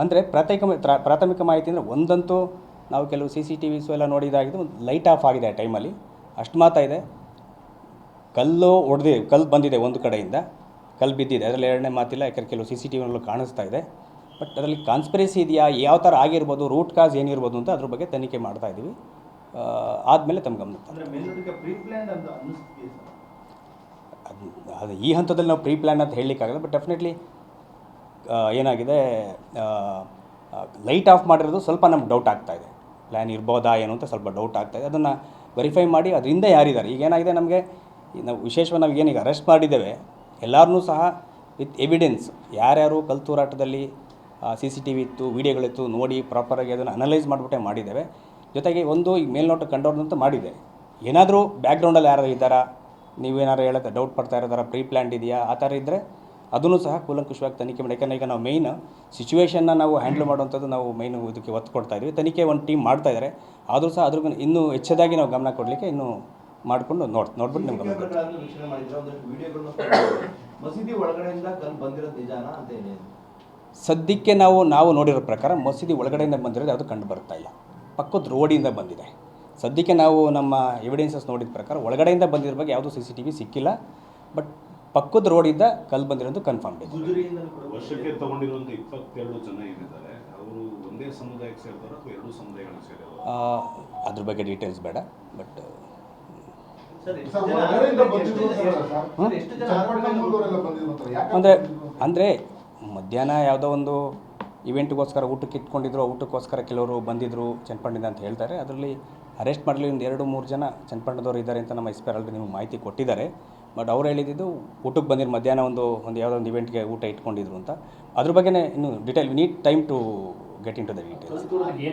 ಅಂದರೆ ಪ್ರಾಥಮಿಕ ಪ್ರಾಥಮಿಕ ಮಾಹಿತಿ ಅಂದರೆ ಒಂದಂತೂ ನಾವು ಕೆಲವು ಸಿ ಸಿ ಟಿ ವಿಸು ಎಲ್ಲ ನೋಡಿದಾಗಿದ್ದು ಒಂದು ಲೈಟ್ ಆಫ್ ಆಗಿದೆ ಆ ಟೈಮಲ್ಲಿ. ಅಷ್ಟು ಮಾತ್ರ ಇದೆ. ಕಲ್ಲು ಹೊಡೆದಿ ಕಲ್ಲು ಬಂದಿದೆ ಒಂದು ಕಡೆಯಿಂದ. ಕಲ್ಲು ಬಿದ್ದಿದೆ. ಅದರಲ್ಲಿ ಎರಡನೇ ಮಾತಿಲ್ಲ ಯಾಕಂದ್ರೆ ಕೆಲವು ಸಿ ಸಿ ಟಿ ವಿನಲ್ಲೂ ಕಾಣಿಸ್ತಾ ಇದೆ. ಬಟ್ ಅದರಲ್ಲಿ ಕಾನ್ಸ್ಪಿರಸಿ ಇದೆಯಾ? ಯಾವ ಥರ ಆಗಿರ್ಬೋದು? ರೂಟ್ ಕಾಸ್ ಏನಿರ್ಬೋದು ಅಂತ ಅದ್ರ ಬಗ್ಗೆ ತನಿಖೆ ಮಾಡ್ತಾ ಇದ್ದೀವಿ ಆದಮೇಲೆ ತಮ್ಮ ಗಮನ ಅದು ಈ ಹಂತದಲ್ಲಿ ನಾವು ಪ್ರೀ ಪ್ಲ್ಯಾನ್ ಅಂತ ಹೇಳಲಿಕ್ಕಾಗಲ್ಲ ಬಟ್ ಡೆಫಿನೆಟ್ಲಿ ಏನಾಗಿದೆ ಲೈಟ್ ಆಫ್ ಮಾಡಿರೋದು ಸ್ವಲ್ಪ ನಮ್ಗೆ ಡೌಟ್ ಆಗ್ತಾ ಇದೆ. ಪ್ಲ್ಯಾನ್ ಇರ್ಬೋದಾ ಏನು ಅಂತ ಸ್ವಲ್ಪ ಡೌಟ್ ಆಗ್ತಾ ಇದೆ. ಅದನ್ನು ವೆರಿಫೈ ಮಾಡಿ ಅದರಿಂದ ಯಾರಿದ್ದಾರೆ? ಈಗ ಏನಾಗಿದೆ ನಮಗೆ ನಾವು ವಿಶೇಷವಾಗಿ ನಾವು ಏನೀಗ ಅರೆಸ್ಟ್ ಮಾಡಿದ್ದೇವೆ ಎಲ್ಲರನ್ನೂ ಸಹ ವಿತ್ ಎವಿಡೆನ್ಸ್ ಯಾರ್ಯಾರು ಕಲ್ತೂರಾಟದಲ್ಲಿ ಸಿ ಸಿ ಟಿ ವಿ ಇತ್ತು ವೀಡಿಯೋಗಳಿತ್ತು ನೋಡಿ ಪ್ರಾಪರಾಗಿ ಅದನ್ನು ಅನಲೈಸ್ ಮಾಡಿಬಿಟ್ಟೆ ಮಾಡಿದ್ದೇವೆ. ಜೊತೆಗೆ ಒಂದು ಈಗ ಮೇಲ್ನೋಟ ಕಂಡವ್ರನ್ನಂತೂ ಮಾಡಿದೆ ಏನಾದರೂ ಬ್ಯಾಕ್ಗ್ರೌಂಡಲ್ಲಿ ಯಾರು ಇದ್ದಾರಾ? ನೀವೇನಾರು ಹೇಳೋಕ್ಕೆ ಡೌಟ್ ಪಡ್ತಾ ಇರೋದಾರ ಪ್ರೀ ಪ್ಲ್ಯಾಂಡ್ ಇದೆಯಾ? ಆ ಥರ ಇದ್ದರೆ ಅದನ್ನು ಸಹ ಕೂಲಂಕುಷವಾಗಿ ತನಿಖೆ ಮಾಡಿ. ಯಾಕಂದರೆ ಈಗ ನಾವು ಮೇಯ್ನ್ ಸಿಚುವೇಶನ್ನ ನಾವು ಹ್ಯಾಂಡಲ್ ಮಾಡುವಂಥದ್ದು ನಾವು ಮೈನು ಇದಕ್ಕೆ ಒತ್ತು ಕೊಡ್ತಾ ಇದ್ದೀವಿ. ತನಿಖೆ ಒಂದು ಟೀಮ್ ಮಾಡ್ತಾ ಇದ್ದಾರೆ ಆದರೂ ಸಹ ಅದ್ರ ಇನ್ನೂ ಹೆಚ್ಚದಾಗಿ ನಾವು ಗಮನ ಕೊಡಲಿಕ್ಕೆ ಇನ್ನೂ ಮಾಡಿಕೊಂಡು ನೋಡ್ ನೋಡ್ಬಿಟ್ಟು ನಿಮ್ಗೆ ಗಮನ ಸದ್ಯಕ್ಕೆ ನಾವು ನಾವು ನೋಡಿರೋ ಪ್ರಕಾರ ಮಸೀದಿ ಒಳಗಡೆಯಿಂದ ಬಂದಿರೋದು ಯಾವುದು ಕಂಡು ಬರ್ತಾ ಇಲ್ಲ. ಪಕ್ಕದ ರೋಡಿಂದ ಬಂದಿದೆ. ಸದ್ಯಕ್ಕೆ ನಾವು ನಮ್ಮ ಎವಿಡೆನ್ಸಸ್ ನೋಡಿದ ಪ್ರಕಾರ ಒಳಗಡೆಯಿಂದ ಬಂದಿರೋ ಬಗ್ಗೆ ಯಾವುದೂ ಸಿ ಸಿ ಟಿ ವಿ ಸಿಕ್ಕಿಲ್ಲ. ಬಟ್ ಪಕ್ಕದ ರೋಡಿಂದ ಕಲ್ಲು ಬಂದಿರೋದು ಕನ್ಫರ್ಮ್ ಇದೆ. ಗುಜರಿಯಿಂದ ವರ್ಷಕ್ಕೆ ತಗೊಂಡಿರುವಂಥ ಇಪ್ಪತ್ತೆರಡು ಜನ ಏನಿದ್ದಾರೆ ಅವರು ಒಂದೇ ಸಮುದಾಯಕ್ಕೆ ಸೇರ್ತಾರ ಅಥವಾ ಎರಡು ಸಮುದಾಯಗಳಿಗೆ ಅದ್ರ ಬಗ್ಗೆ ಡೀಟೇಲ್ಸ್ ಬೇಡ. ಬಟ್ ಸರ್ ಎಷ್ಟು ಜನ ಹೊರಗಡೆಯಿಂದ ಬಂದಿದ್ರು ಸರ್, ಸರ್. ಸರ್, ಎಷ್ಟು ಜನ ಚನ್ನಪಟ್ಟಣದವರೆಲ್ಲ ಬಂದಿದ್ರು ಯಾಕೆ ಅಂದರೆ? ಅಂದರೆ ಮಧ್ಯಾಹ್ನ ಯಾವುದೋ ಒಂದು ಇವೆಂಟ್ಗೋಸ್ಕರ ಊಟಕ್ಕೆ ಇಟ್ಕೊಂಡಿದ್ರು ಊಟಕ್ಕೋಸ್ಕರ ಕೆಲವರು ಬಂದಿದ್ದರು ಚೆನ್ನಪಂಡಿದ ಅಂತ ಹೇಳ್ತಾರೆ. ಅದರಲ್ಲಿ ಅರೆಸ್ಟ್ ಮಾಡಲಿ ಒಂದು ಎರಡು ಮೂರು ಜನ ಚನ್ನಪಟ್ಟಣದವ್ರು ಇದ್ದಾರೆ ಅಂತ ನಮ್ಮ ಎಸ್ ಪಿ ನಿಮಗೆ ಮಾಹಿತಿ ಕೊಟ್ಟಿದ್ದಾರೆ. ಬಟ್ ಅವ್ರು ಹೇಳಿದ್ದು ಊಟಕ್ಕೆ ಬಂದಿರೋ ಮಧ್ಯಾಹ್ನ ಒಂದು ಒಂದು ಯಾವುದೋ ಒಂದು ಇವೆಂಟ್ಗೆ ಊಟ ಇಟ್ಕೊಂಡಿದ್ರು ಅಂತ. ಅದ್ರ ಬಗ್ಗೆನೇ ಇನ್ನು detail need time to get into the details